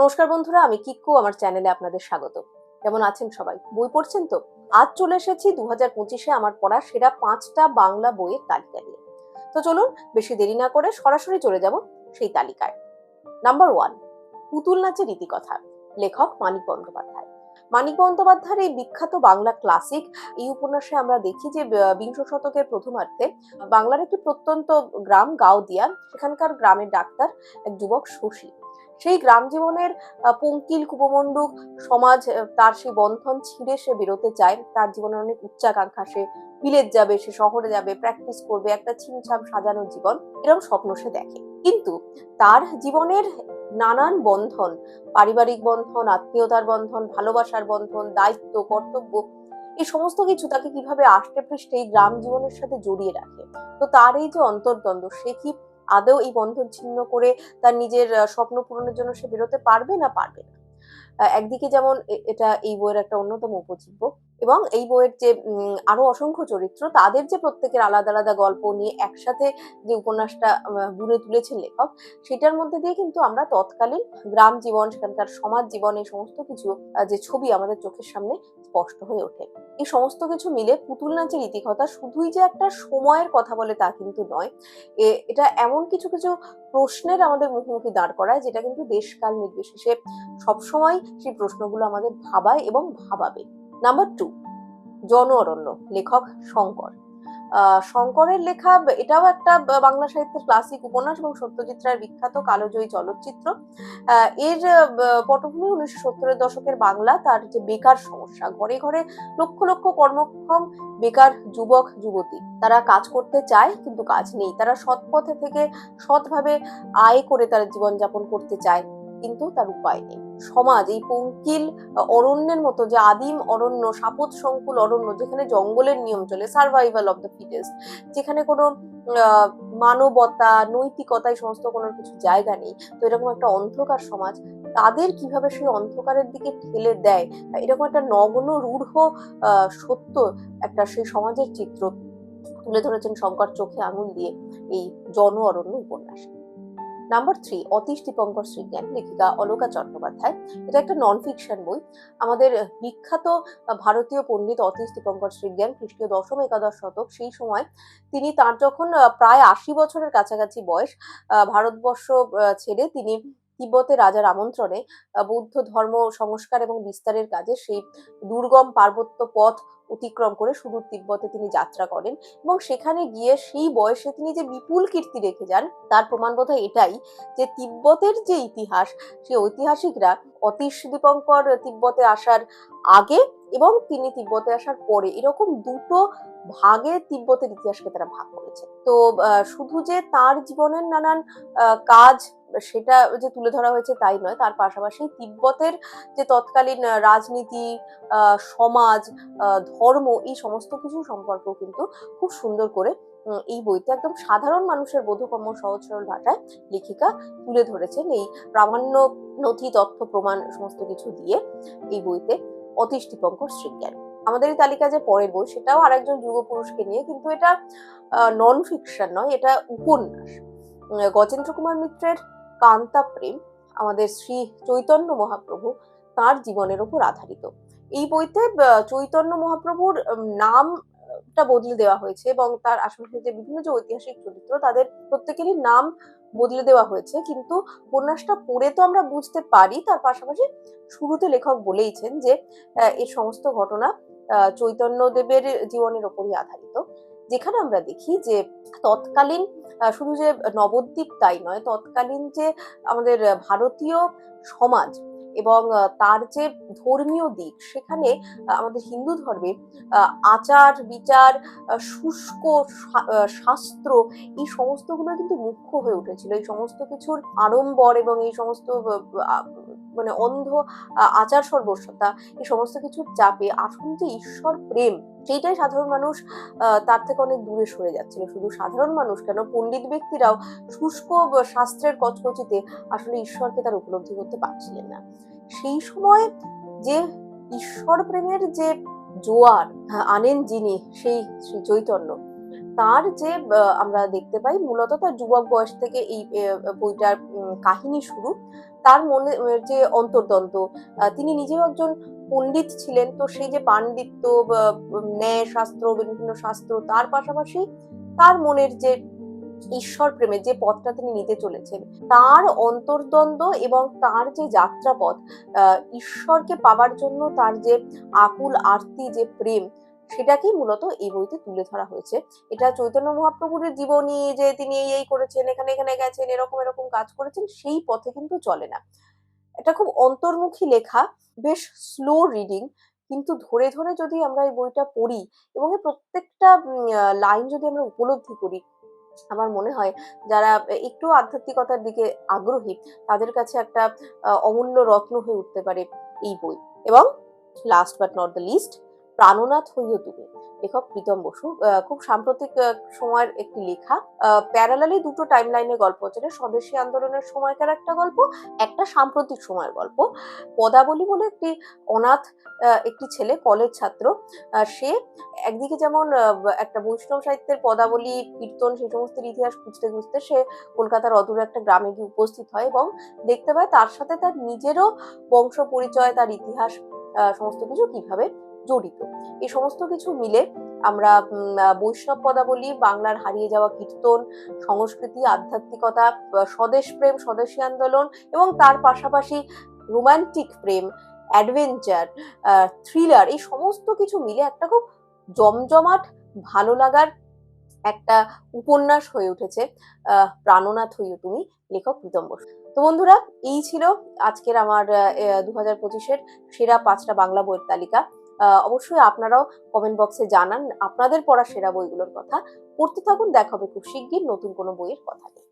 নমস্কার বন্ধুরা, আমি কিক্কু, আমার চ্যানেলে আপনাদের স্বাগত। কেমন আছেন সবাই? বই পড়ছেন তো? আজ চলে এসেছি দু হাজার পঁচিশে আমার পড়া সেরা পাঁচটা বাংলা বইয়ের তালিকা নিয়ে। তো চলুন, বেশি দেরি না করে সরাসরি চলে যাব সেই তালিকায়। নাম্বার ওয়ান পুতুল নাচের রীতিকথা। লেখক মানিক বন্দ্যোপাধ্যায়। মানিক বন্দ্যোপাধ্যায়ের এই বিখ্যাত বাংলা ক্লাসিক, এই উপন্যাসে আমরা দেখি যে বিংশ শতকের প্রথমার্ধে বাংলার একটি প্রত্যন্ত গ্রাম গাওদিয়া, সেখানকার গ্রামের ডাক্তার এক যুবক শশী। সেই গ্রাম জীবনের পঙ্কিল কুপমণ্ডুক সমাজ তার সেই বন্ধন ছিঁড়ে সে বেরোতে চায়। তার জীবনের অনেক উচ্চাকাঙ্ক্ষা, সে বিলেত যাবে, সে শহরে যাবে প্র্যাকটিস করবে, একটা ছিমছাম সাজানো জীবন। এরকম স্বপ্ন সে দেখে। কিন্তু তার জীবনের নানান বন্ধন, পারিবারিক বন্ধন, আত্মীয়তার বন্ধন, ভালোবাসার বন্ধন, দায়িত্ব, কর্তব্য, এই সমস্ত কিছু তাকে কীভাবে আষ্টে পৃষ্ঠে এই গ্রাম জীবনের সাথে জড়িয়ে রাখে? তো তার এই যে অন্তর্দ্বন্দ্ব, সে কি আদৌ এই বন্ধন ছিন্ন করে তার নিজের স্বপ্ন পূরণের জন্য সে বেরোতে পারবে না পারবে না? একদিকে যেমন এটা এই বইয়ের একটা অন্যতম উপজীব্য এবং এই বইয়ের যে আরও অসংখ্য চরিত্র, তাদের যে প্রত্যেকের আলাদা আলাদা গল্প নিয়ে একসাথে যে উপন্যাসটা বুনে তুলেছেন লেখক, সেটার মধ্যে দিয়ে কিন্তু আমরা তৎকালীন গ্রাম জীবন, সেখানকার সমাজ জীবন, এই সমস্ত কিছু যে ছবি আমাদের চোখের সামনে স্পষ্ট হয়ে ওঠে। এই সমস্ত কিছু মিলে পুতুল নাচের ইতিকথা শুধুই যে একটা সময়ের কথা বলে তা কিন্তু নয়। এটা এমন কিছু কিছু প্রশ্নের আমাদের মুখোমুখি দাঁড় করায়, যেটা কিন্তু দেশকাল নির্বিশেষে সবসময় সেই প্রশ্নগুলো আমাদের ভাবায় এবং ভাবাবে। নাম্বার টু জন অরণ্য লেখক শঙ্কর। শঙ্করের লেখা, এটাও একটা বাংলা সাহিত্যের ক্লাসিক উপন্যাস এবং সত্যজিৎ রায়ের বিখ্যাত কালোজয়ী চলচ্চিত্র। এর পটভূমি উনিশশো সত্তরের দশকের বাংলা, তার যে বেকার সমস্যা, ঘরে ঘরে লক্ষ লক্ষ কর্মক্ষম বেকার যুবক, যুবতী, তারা কাজ করতে চায় কিন্তু কাজ নেই। তারা সৎ পথে থেকে সৎভাবে আয় করে তারা জীবনযাপন করতে চায়। কিন্তু তার উপায় নেই। সমাজ, এই পঙ্কিল অরণ্যের মতো যে আদিম অরণ্য সাপত সংকুল অরণ্য, যেখানে জঙ্গলের নিয়ম চলে সার্ভাইভাল অফ দ্য ফিটেস্ট যেখানে কোনো মানবতা নৈতিকতা এই সমস্ত কোনো কিছু জায়গা নেই, তো এরকম একটা অন্ধকার সমাজ, তাদের কীভাবে সেই অন্ধকারের দিকে ঠেলে দেয়? এরকম একটা নগ্ন, রূঢ় সত্য একটা সেই সমাজের চিত্র তুলে ধরেছেন শঙ্কর চোখে আঙুল দিয়ে এই জন অরণ্য উপন্যাসে। নাম্বার থ্রি অতীশ দীপঙ্কর শ্রীজ্ঞান লেখিকা অলোকা চট্টোপাধ্যায়। এটা একটা নন ফিকশন বই। আমাদের বিখ্যাত ভারতীয় পণ্ডিত অতীশ দীপঙ্কর শ্রীজ্ঞান খ্রিস্টীয় দশম একাদশ শতক, সেই সময় তিনি তার যখন প্রায় আশি বছরের কাছাকাছি বয়স ভারতবর্ষ ছেড়ে তিনি তিব্বতে রাজার আমন্ত্রণে বৌদ্ধ ধর্ম সংস্কার এবং বিস্তারের কাজে সেই দুর্গম পার্বত্য পথ অতিক্রম করে সুদূর তিব্বতে তিনি যাত্রা করেন এবং সেখানে গিয়ে সেই বয়সে তিনি যে বিপুল কীর্তি রেখে যান, তার প্রমাণ বোধহয় এটাই যে তিব্বতের যে ইতিহাস সেই ঐতিহাসিকরা অতীশ দীপঙ্কর তিব্বতে আসার আগে এবং তিনি তিব্বতে আসার পরে এরকম দুটো ভাগে তিব্বতের ইতিহাসকে তারা ভাগ করেছে। তো শুধু যে তার জীবনের নানান কাজ সেটা যে তুলে ধরা হয়েছে তাই নয়, তার পাশাপাশি তিব্বতের যে তৎকালীন রাজনীতি সমাজ ধর্ম এই সমস্ত কিছু সম্পর্কেও কিন্তু খুব সুন্দর করে এই বইতে একদম সাধারণ মানুষের বোধগম্য সহজ সরল ভাষায় লেখিকা তুলে ধরেছেন। এই প্রামাণ্য নথি তথ্য প্রমাণ সমস্ত কিছু দিয়ে এই বইতে অতীশ দীপঙ্কর শ্রীজ্ঞান। আমাদের এই তালিকা যে পরের বই, সেটাও আরেকজন যুগপুরুষকে নিয়ে, কিন্তু এটা নন ফিকশন নয়, এটা উপন্যাস। গজেন্দ্র কুমার মিত্রের কান্তা প্রেম, আমাদের শ্রী চৈতন্য মহাপ্রভু তার জীবনের উপর আধারিত। এই বইতে চৈতন্য মহাপ্রভুর নামটা বদলে দেওয়া হয়েছে এবং তার আশেপাশে যে বিভিন্ন যে ঐতিহাসিক চরিত্র, তাদের প্রত্যেকেরই নাম বদলে দেওয়া হয়েছে। কিন্তু উপন্যাসটা পড়ে তো আমরা বুঝতে পারি, তার পাশাপাশি শুরুতে লেখক বলেইছেন যে এর সমস্ত ঘটনা চৈতন্য দেবের জীবনের ওপরই আধারিত। যেখানে আমরা দেখি যে, তৎকালীন শুধু যে নবদ্বীপ তাই নয়, তৎকালীন যে আমাদের ভারতীয় সমাজ এবং তার যে ধর্মীয় দিক, সেখানে আমাদের হিন্দু ধর্মে আচার, বিচার শুষ্ক শাস্ত্র, এই সমস্তগুলো কিন্তু মুখ্য হয়ে উঠেছিল। এই সমস্ত কিছুর আড়ম্বর এবং এই সমস্ত মানে অন্ধ আচার সর্বস্বতা, এই সমস্ত কিছুর চাপে আসল যে ঈশ্বর প্রেম, সেইটাই সাধারণ মানুষ তার থেকে অনেক দূরে সরে যাচ্ছিল। শুধু সাধারণ মানুষ কেন? পণ্ডিত ব্যক্তিরাও শুষ্ক শাস্ত্রের কচকচিতে আসলে ঈশ্বরকে তার উপলব্ধি করতে পারছিলেন না। সেই সময় যে ঈশ্বর প্রেমের যে জোয়ার, আনেন যিনি, সেই শ্রী চৈতন্য তার যে আমরা দেখতে পাই মূলত তার যুবক বয়স থেকে এই বইটার কাহিনী শুরু। তার মনে যে অন্তর্দ্বন্দ্ব আহ, তিনি নিজেও একজন পণ্ডিত ছিলেন তো সেই যে পাণ্ডিত্য ন্যায় শাস্ত্র বিভিন্ন শাস্ত্র তার পাশাপাশি তার মনের যে ঈশ্বর প্রেমের যে পথটা তিনি নিতে চলেছেন তার অন্তর্দ্বন্দ্ব এবং তার যে যাত্রাপথ ঈশ্বরকে পাওয়ার জন্য তার যে আকুল আরতি যে প্রেম সেটাকেই মূলত এই বইতে তুলে ধরা হয়েছে। এটা চৈতন্য মহাপ্রভুর জীবনী যে তিনি এই এই করেছেন, এখানে এখানে গেছেন, এরকম এরকম কাজ করেছেন, সেই পথে কিন্তু চলে না। এটা খুব অন্তর্মুখী লেখা, বেশ স্লো রিডিং কিন্তু ধরে ধরে যদি আমরা এই বইটা পড়ি এবং এর প্রত্যেকটা লাইন যদি আমরা উপলব্ধি করি, আমার মনে হয় যারা একটু আধ্যাত্মিকতার দিকে আগ্রহী, তাদের কাছে একটা অমূল্য রত্ন হয়ে উঠতে পারে এই বই। এবং last but not the least Prannath Hoio Tumi. লেখক প্রীতম বসু খুব সাম্প্রতিক সময়ের একটি লেখা। প্যারালালি দুটো টাইম লাইনে গল্প এটা স্বদেশী আন্দোলনের সময়কার একটা গল্প, একটা সাম্প্রতিক সময়ের গল্প। পদাবলী বলে একটি অনাথ একটি ছেলে, কলেজ ছাত্র সে একদিকে যেমন একটা বৈষ্ণব সাহিত্যের পদাবলী, কীর্তন, সেই সমস্ত ইতিহাস খুঁজতে খুঁজতে সে কলকাতার অদূরে একটা গ্রামে গিয়ে উপস্থিত হয় এবং দেখতে পায় তার সাথে তার নিজেরও বংশ পরিচয় তার ইতিহাস সমস্ত কিছু কীভাবে জড়িত। এই সমস্ত কিছু মিলে আমরা বৈষ্ণব পদাবলী, বাংলার হারিয়ে যাওয়া কীর্তন, সংস্কৃতি, আধ্যাত্মিকতা স্বদেশ প্রেম, স্বদেশী আন্দোলন এবং তার পাশাপাশি রোমান্টিক প্রেম, অ্যাডভেঞ্চার থ্রিলার এই সমস্ত কিছু মিলে একটা খুব জমজমাট, ভালো লাগার একটা উপন্যাস হয়ে উঠেছে প্রাণনাথ হইও তুমি, লেখক প্রীতম তো বন্ধুরা, এই ছিল আজকের আমার দু হাজার পঁচিশের সেরা পাঁচটা বাংলা বইয়ের তালিকা। অবশ্যই আপনারাও কমেন্ট বক্সে জানান আপনাদের পড়া সেরা বইগুলোর কথা। পড়তে থাকুন দেখাবে খুব শিগগির নতুন কোনো বইয়ের কথা নিয়ে।